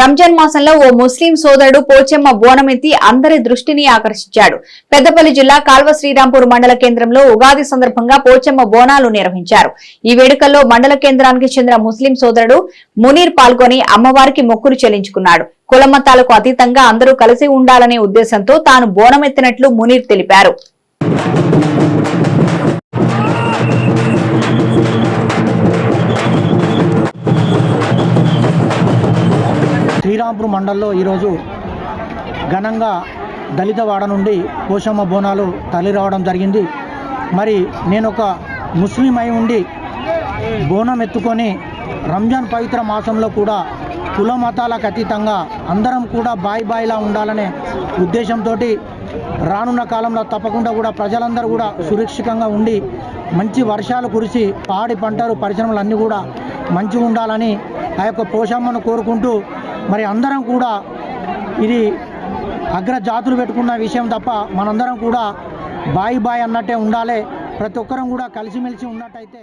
రంజాన్ మాసంలో ఓ ముస్లిం సోదరుడు పోచెమ్మ బోనమెత్తి అందరి దృష్టిని ఆకర్షించాడు. పెద్దపల్లి జిల్లా కాల్వ శ్రీరాంపూర్ మండల కేంద్రంలో ఉగాది సందర్భంగా పోచెమ్మ బోనాలు నిర్వహించారు. ఈ వేడుకల్లో మండల కేంద్రానికి చెందిన ముస్లిం సోదరుడు మునీర్ పాల్గొని అమ్మవారికి మొక్కులు చెల్లించుకున్నాడు. కులమతాలకు అతీతంగా అందరూ కలిసి ఉండాలనే ఉద్దేశంతో తాను బోనమెత్తినట్లు మునీర్ తెలిపారు. శ్రీరాంపూర్ మండల్లో ఈరోజు ఘనంగా దళితవాడ నుండి పోషమ్మ బోనాలు తరలి రావడం జరిగింది. మరి నేను ఒక ముస్లిం అయి ఉండి బోనం ఎత్తుకొని రంజాన్ పవిత్ర మాసంలో కూడా కుల మతాలకు అతీతంగా అందరం కూడా బాయి బాయిలా ఉండాలనే ఉద్దేశంతో రానున్న కాలంలో తప్పకుండా కూడా ప్రజలందరూ కూడా సురక్షితంగా ఉండి మంచి వర్షాలు కురిసి పాడి పంటలు పరిశ్రమలు అన్నీ కూడా మంచిగా ఉండాలని ఆ యొక్క పోషమ్మను కోరుకుంటూ మరి అందరం కూడా ఇది అగ్ర జాతులు పెట్టుకున్న విషయం తప్ప మనందరం కూడా బాయి బాయ్ అన్నట్టే ఉండాలి. ప్రతి ఒక్కరం కూడా కలిసిమెలిసి ఉన్నట్టయితే